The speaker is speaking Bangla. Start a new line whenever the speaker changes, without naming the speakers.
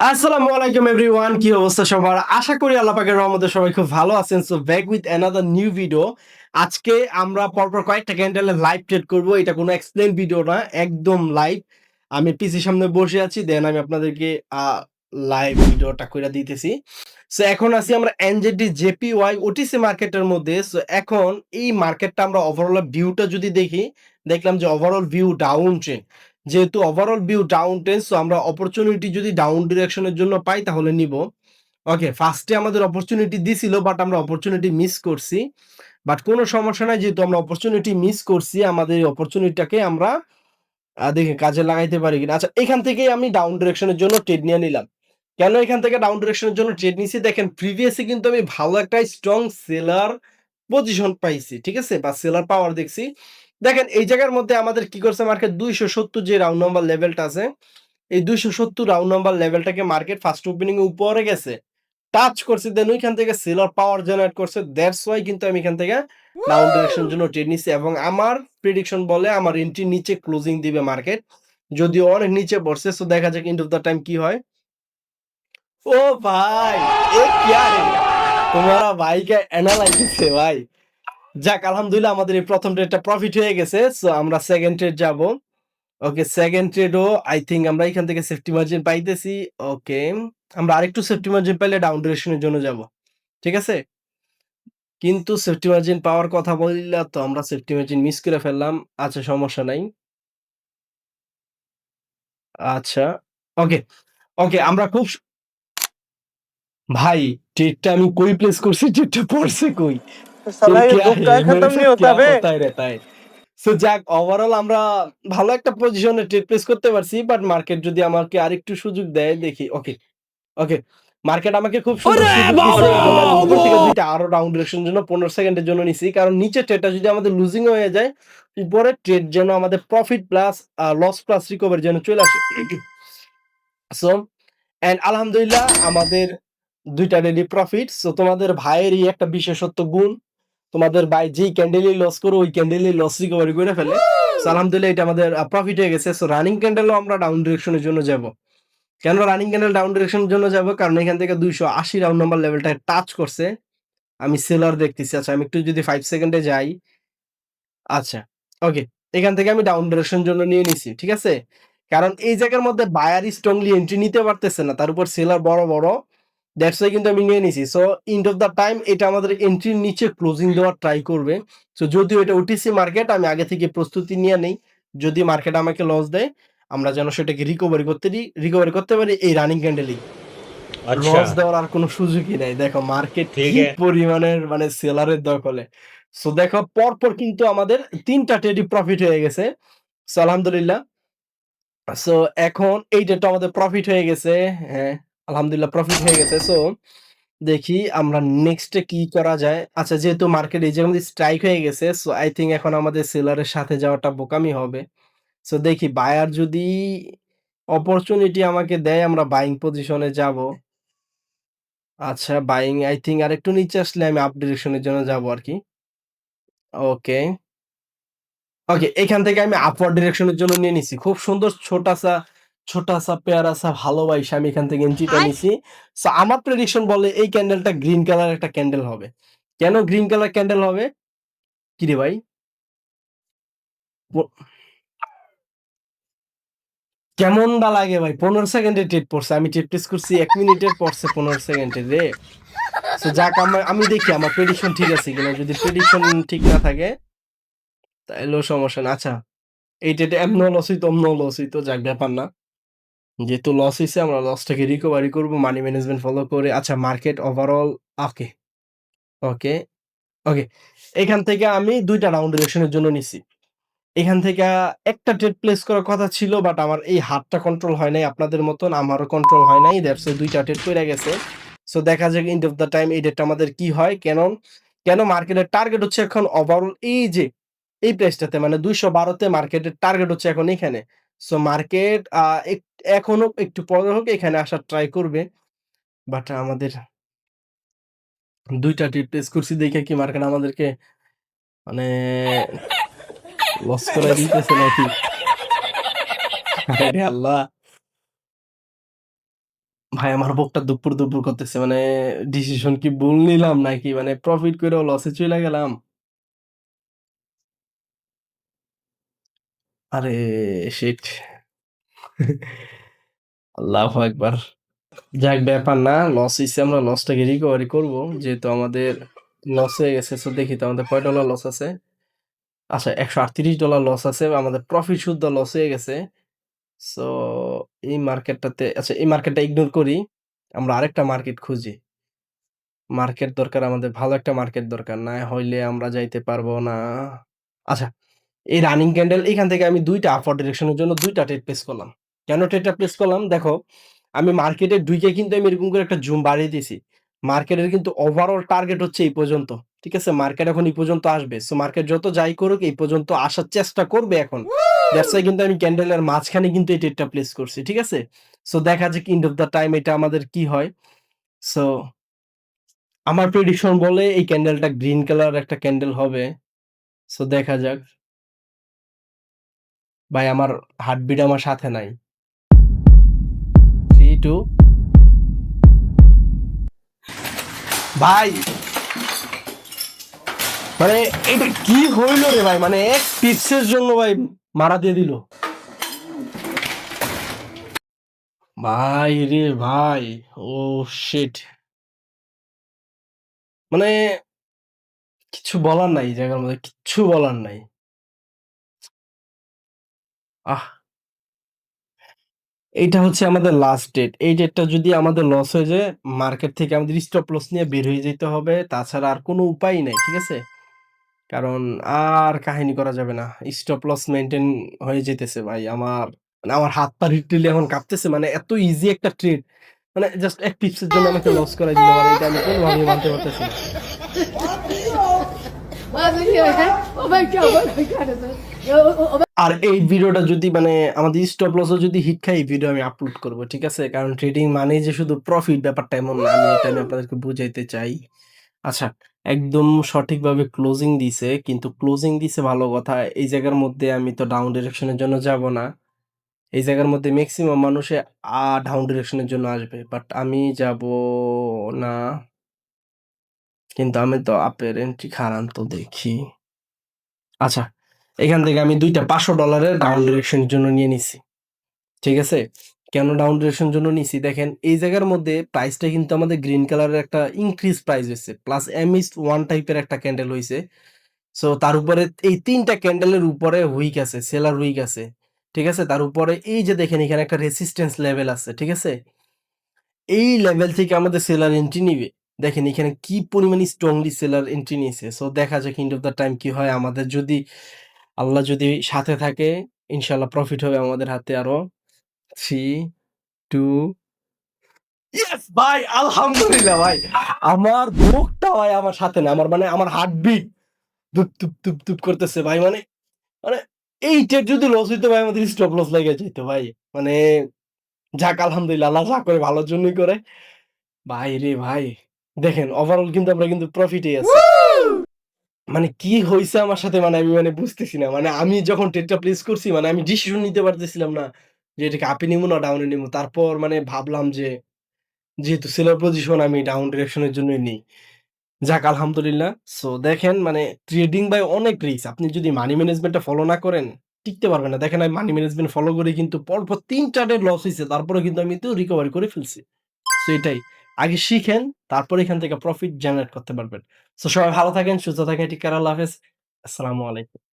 আসসালামু আলাইকুম এভরিওয়ান, কি অবস্থা সবার? আশা করি আল্লাহ পাকের রহমতে সবাই খুব ভালো আছেন। So back with another new video আজকে আমরা পরপর কয়েকটা ক্যান্ডেলের লাইভ ট্রেড করব। এটা কোনো এক্সপ্লেন ভিডিও না, একদম লাইভ আমি পিসির সামনে বসে আছি দেন আমি আপনাদেরকে লাইভ ভিডিওটা করে দিতেছি। সো এখন আছি আমরা এনজেডি জেপি ওয়াই ওটিসি মার্কেটের মধ্যে। সো এখন এই মার্কেটটা আমরা ওভারঅল ভিউটা যদি দেখি, দেখলাম যে ওভারঅল ভিউ ডাউন ট্রেন্ড যেহেতু overall view down trend so আমরা অপরচুনিটি যদি ডাউন ডিরেকশনের জন্য পাই তাহলে নিব। ওকে ফার্স্টে আমাদের অপরচুনিটি দিছিল বাট আমরা অপরচুনিটি মিস করছি। বাট কোনো সমস্যা নাই, যেহেতু আমরা অপরচুনিটি মিস করছি, আমাদের এই অপরচুনিটিটাকে আমরা দেখি কাজে লাগাইতে পারি কিনা। আচ্ছা এখান থেকেই আমি ডাউন ডিরেকশনের জন্য ট্রেড নিয়ে নিলাম। কেন এখান থেকে ডাউন ডিরেকশনের জন্য ট্রেড নিছি? দেখেন প্রিভিয়াসে কিন্তু আমি ভালো একটা স্ট্রং সেলার পজিশন পাইছি, ঠিক আছে? বা সেলার পাওয়ার দেখছি। দেখেন এই জায়গার মধ্যে আমাদের কি করছে মার্কেট দুইশো সত্তর যে রাউন্ড নাম্বার লেভেলটা আছে এই দুইশো সত্তর রাউন্ড নাম্বার লেভেলটাকে মার্কেট ফার্স্ট ওপেনিং এ উপরে গেছে টাচ করছে দেন ওইখান থেকে সেলার পাওয়ার জেনারেট করছে দ্যাটস ওয়াই কিন্তু আমি এখান থেকে ডাউন ডিরেকশন জন্য ট্রেড নিছি এবং আমার প্রেডিকশন বলে আমার এন্ট্রি নিচে ক্লোজিং দিবে মার্কেট যদিও অনেক নিচে পড়ছে সো দেখা যাক ইন্ড অফ দ্য টাইম কি হয় ও ভাই এ क्या है তোমারা ভাইকে অ্যানালাইসিস ভাই যাক, আলহামদুলিল্লাহ আমাদের এই প্রথম ট্রেডটা প্রফিট হয়ে গেছে। সো আমরা সেকেন্ড ট্রেড যাব। ওকে সেকেন্ড ট্রেডও আই থিঙ্ক আমরা এখান থেকে সেফটি মার্জিন পাইতেছি। ওকে আমরা আরেকটু সেফটি মার্জিন পাইলে ডাউন ডিরেকশনের জন্য যাব। ঠিক আছে? কিন্তু সেফটি মার্জিন পাওয়ার কথা বললা তো আমরা সেফটি মার্জিন মিস করে ফেললাম। আচ্ছা সমস্যা নাই। আচ্ছা ওকে ওকে আমরা খুব ভাই ট্রেডটা আমি কই প্লেস করছি? ট্রেডটা পড়ছে কই?
साला
ये
ये
क्या
धोखा
है
खत्म
मेरे
नहीं
साथ
होता
क्या
बे
होता है रहता है সো যাক ওভারঅল আমরা ভালো একটা পজিশনে ট্রেড প্লেস করতে পারছি বাট মার্কেট যদি আমাকে আরেকটু সুযোগ দেয় দেখি ওকে ওকে মার্কেট আমাকে খুব সুন্দর
ওরে
সুযোগ দিছে এবং আমি
বাবা!
উপর থেকে দুইটা আরো ডাউন ডিরেকশন জন্য পনেরো সেকেন্ডের জন্য নিছি কারণ নিচে ট্রেডটা যদি আমাদের লুজিং হয়ে যায় উপরে ট্রেড যেন আমাদের profit plus loss plus recovery যেন চলে আসে সো এন্ড আলহামদুলিল্লাহ আমাদের দুইটা রেডি প্রফিট সো তোমাদের ভাইয়েরই একটা বিশেষত্ব গুণ তোমাদের ভাই যেই ক্যান্ডেলই লস করো ওই ক্যান্ডেলই লস রিকভারি করে ফেলে। আলহামদুলিল্লাহ এটা আমাদের প্রফিট হয়ে গেছে। সো রানিং ক্যান্ডেলও আমরা ডাউন ডিরেকশনের জন্য যাব। কেন রানিং ক্যান্ডেল ডাউন ডিরেকশনের জন্য যাব? কারণ এখান থেকে দুইশো আশি রাউন্ড নাম্বার লেভেলটা টাচ করছে। আমি সেলার দেখতেছি। আচ্ছা আমি একটু যদি ফাইভ সেকেন্ডে যাই। আচ্ছা ওকে এখান থেকে আমি ডাউন ডিরেকশন জন্য নিয়ে নিছি ঠিক আছে? কারণ এই জায়গার মধ্যে বায়ার স্ট্রংলি এন্ট্রি নিতে পারতেছে না। তার উপর সেলার বড় বড়। দ্যাটস ওয়াই কিন্তু আমি নিয়ে নিছি। So end of the time এটা আমাদের এন্ট্রির নিচে ক্লোজিং দেওয়ার ট্রাই করবে। সো যদিও এটা ওটিসি মার্কেট আমি আগে থেকে প্রস্তুতি নিয়ে নেই। যদি মার্কেট আমাকে লস দেয় আমরা যেন সেটাকে রিকভারি করতে রিকভারি করতে পারি এই রানিং ক্যান্ডেলই লস দেওয়ার আর কোনো সুযোগই নাই। দেখো মার্কেট
ঠিক
পরিমাণের মানে সেলারের দখলে। সো দেখো পরপর কিন্তু আমাদের তিনটা ট্রেডি প্রফিট হয়ে গেছে। সো আলহামদুলিল্লাহ। সো এখন এই ট্রেডটা আমাদের প্রফিট হয়ে গেছে। হ্যাঁ। আলহামদুলিল্লাহ প্রফিট হয়ে গেছে। সো দেখি আমরা নেক্সটে কি করা যায়। আচ্ছা যেহেতু মার্কেট এই যে আমাদের স্ট্রাইক হয়ে গেছে সো আই থিঙ্ক এখন আমাদের সেলারের সাথে যাওয়াটা বোকামি হবে। সো দেখি বায়ার যদি অপরচুনিটি আমাকে দেয়, আমরা বাইং পজিশনে যাব। আচ্ছা বাইং আই থিঙ্ক আর একটু নিচে আসলে আমি আপ ডিরেকশনের জন্য যাব আর কি। ওকে ওকে এখান থেকে আমি আপওয়ার্ড ডিরেকশনের জন্য নিয়ে নিছি। খুব সুন্দর ছোটাসা ছোটাসা পেয়ারাসা ভালোবাসা আমি এখান থেকে এন্ট্রিটা নিছি। সো আমার প্রেডিকশন বলে এই ক্যান্ডেলটা গ্রিন কালার একটা ক্যান্ডেল হবে। কেন গ্রিন কালার ক্যান্ডেল হবে? কি রে ভাই? প- কেমন বা লাগে ভাই? পনেরো সেকেন্ডে ট্রেড পড়ছে। আমি ট্রেড প্লেস করছি এক মিনিটের পড়ছে পনেরো সেকেন্ডে রে। সো যাক আমার আমি দেখি আমার প্রেডিকশন ঠিক আছে কিনা। যদি প্রেডিকশন ঠিক না থাকে তাহলেও সমস্যা না। আচ্ছা এই ডেটে এমনও লস হইতো অমনও লস হইতো যাক ব্যাপার না। যেহেতু লস হয়েছে আমরা লসটাকে রিকভারি করব মানি ম্যানেজমেন্ট ফলো করে। আচ্ছা মার্কেট ওভারঅল ওকে ওকে ওকে এখান থেকে আমি দুইটা রাউন্ড ডিরেকশনের জন্য নিছি। এখান থেকে একটা ট্রেড প্লেস করার কথা ছিল বাট আমার এই হাতটা কন্ট্রোল হয় নাই, আপনাদের মতন আমারও কন্ট্রোল হয় নাই দ্যাটস দুইটা ট্রেড করে গেছে। সো দেখা যাক এন্ড অফ দ্য টাইম এই ডেটটা আমাদের কি হয় কেন কেন মার্কেটের টার্গেট হচ্ছে এখন ওভারঅল এই যে, এই প্রাইসটাতে মানে দুইশো বারোতে মার্কেটের টার্গেট হচ্ছে এখন এখানে। সো মার্কেট এখনও একটু পরে হোক এখানে আসার ট্রাই করবে বাট আমাদের দুইটা ট্রেড প্লেস করছি দেখে কি মার্কেট আমাদেরকে মানে লস করে দিতেছে নাকি আরে আল্লাহ ভাই আমার বুকটা দুপুর, দুপুর করতেছে। মানে ডিসিশন কি ভুল নিলাম নাকি মানে প্রফিট করে লসে চলে গেলাম? আরে শিট! আল্লাহু আকবার! যাক ব্যাপার না। লস হইছে আমরা লসটাকে রিকভারি করব। যেহেতু আমাদের লস হয়ে গেছে। সো দেখি তো আমাদের কয় ডলার লস আছে? আচ্ছা $১৩৮ লস আছে। আমাদের প্রফিট সুদ্ধা লস হয়ে গেছে। সো এই মার্কেটটাতে আচ্ছা এই মার্কেটটা ইগনোর করি। আমরা আরেকটা মার্কেট খুঁজি। মার্কেট দরকার আমাদের ভালো একটা মার্কেট দরকার। না হইলে আমরা যাইতে পারব না। আচ্ছা, এই রানিং ক্যান্ডেল এখান থেকে আমি ২ টা আপওয়ার্ড ডিরেকশন এর জন্য ২ টা ট্রেড করলাম। কেন ট্রেডটা প্লেস করলাম? দেখো, আমি মার্কেটে ঢুইকে কিন্তু আমি এরকম করে একটা জুম বাড়িয়ে দিছি। মার্কেটের কিন্তু ওভারঅল টার্গেট হচ্ছে এই পর্যন্ত। ঠিক আছে? মার্কেট এখন এই পর্যন্ত আসবে। সো মার্কেট যত যাই করুক এই পর্যন্ত আসার চেষ্টা করবে এখন। ওয়াই কিন্তু আমি ক্যান্ডেলের মাঝখানে কিন্তু এই ট্রেডটা প্লেস করছি। ঠিক আছে? সো দেখা যাক এন্ড অফ দ্যা টাইম এটা আমাদের কি হয়। সো আমার প্রেডিকশন বলে এই ক্যান্ডেলটা গ্রিন কালার একটা ক্যান্ডেল হবে। সো দেখা যাক। ভাই আমার হার্টবিট আমার সাথে নাই। 3, 2 ভাই! মানে এটা কি হইল রে ভাই? মানে ১ পিপসের জন্য ভাই মারা দিয়ে দিল। ভাই রে ভাই! Oh shit! মানে কিছু বলার নাই জায়গার মধ্যে কিচ্ছু বলার নাই। আহ! এইটা হচ্ছে আমাদের লাস্ট ডেট। এই ডেটটা যদি আমাদের লস হয়ে যায়, মার্কেট থেকে আমাদের স্টপ লস নিয়ে বের হয়ে যেতে হবে। তাছাড়া আর কোনো উপায় নাই। ঠিক আছে? কারণ আর কাহিনী করা যাবে না। স্টপ লস মেনটেন হয়ে যেতেছে ভাই। আমার মানে আমার হাত পা লিটারেলি এখন কাঁপতেছে। মানে এত ইজি একটা ট্রেড। মানে জাস্ট ১ পিপসের জন্য আমাকে লস করায় দিল। মানে এটা আমি কোনভাবেই মানতে পারতেছি না। আর এই ভিডিওটা যদি মানে আমাদের স্টপ লসও যদি হিট খায় এই ভিডিও আমি আপলোড করব। ঠিক আছে? কারণ ট্রেডিং মানেই যে শুধু প্রফিট ব্যাপারটা এমন না। আমি এটা আমি আপনাদেরকে বুঝাইতে চাই। আচ্ছা, একদম সঠিকভাবে ক্লোজিং দিছে। কিন্তু ক্লোজিং দিছে ভালো কথা। এই জায়গার মধ্যে আমি তো ডাউন ডিরেকশনের জন্য যাব না। এই জায়গার মধ্যে ম্যাক্সিমাম মানুষে আ ডাউন ডিরেকশন এর জন্য আসবে। বাট আমি যাব না। কিন্তু আমি তো আপের এন্ট্রি খাড়ান তো দেখি। আচ্ছা, এখান থেকে আমি দুইটা পাঁচশো ডলারের ডাউন ডিরেকশন এর জন্য নিয়ে নিছি। ঠিক আছে? কেন ডাউন ডিরেকশন জন্য নিছি? দেখেন এই জায়গার মধ্যে প্রাইসটা কিন্তু আমাদের গ্রিন কালারের একটা ইনক্রিজ প্রাইস হয়েছে প্লাস MX1 টাইপের একটা ক্যান্ডেল হয়েছে সো তার উপরে এই তিনটা ক্যান্ডেলের উপরে উইক আছে, সেলার উইক আছে। ঠিক আছে? তার উপরে এই যে দেখেন এখানে একটা রেসিস্টেন্স লেভেল আছে। ঠিক আছে? এই লেভেল থেকে আমাদের সেলার এন্ট্রি নিবে। দেখেন এখানে কি পরিমাণে স্ট্রংলি সেলার এন্ট্রি নিয়েছে। সো দেখা যাক এন্ড অফ দ্যা টাইম কি হয়। আমাদের যদি আল্লাহ যদি সাথে থাকে ইনশাআল্লাহ প্রফিট হবে আমাদের হাতে আরও। 3, 2 ইয়েস ভাই! আলহামদুলিল্লাহ ভাই! আমার বুকটা ভাই আমার সাথে না। আমার মানে আমার ধুপ, ধুপ, ধুপ, ধুপ করতেছে ভাই। মানে মানে এই ট্রেড যদি লস হইতো ভাই আমাদের স্টপ লস লাইগা যাইত ভাই। মানে যাক আলহামদুলিল্লাহ আল্লাহ যা করে ভালোর জন্যই করে। ভাই রে ভাই! দেখেন ওভারঅল কিন্তু আমরা কিন্তু প্রফিটেই আছি। মানে কি হইছে আমার সাথে মানে আমি মানে বুঝতেছি না। মানে আমি যখন ট্রেডটা প্লেস করছি মানে আমি ডিসিশন নিতে পারতেছিলাম না যে এটাকে আপে নিবো না ডাউনে নিবো। তারপর মানে ভাবলাম যে, যেহেতু সেলার পজিশন আমি ডাউন ডিরেকশন এর জন্যই নেই। যাক, আলহামদুলিল্লাহ। সো দেখেন মানে ট্রেডিং ভাই অনেক রিস্ক। আপনি যদি মানি ম্যানেজমেন্টটা ফলো না করেন, টিকতে পারবেন না। দেখেন, আমি মানি ম্যানেজমেন্ট ফলো করে কিন্তু পরপর ৩ টা লস হইছে। তারপরেও কিন্তু আমি তো রিকভারি করে ফেলছি। সো এটাই। আগে শিখেন তারপর এখান থেকে প্রফিট জেনারেট করতে পারবেন। তো সবাই ভালো থাকেন, সুস্থ থাকেন। ঠিক আল্লাহ হাফেজ। আসসালামু আলাইকুম।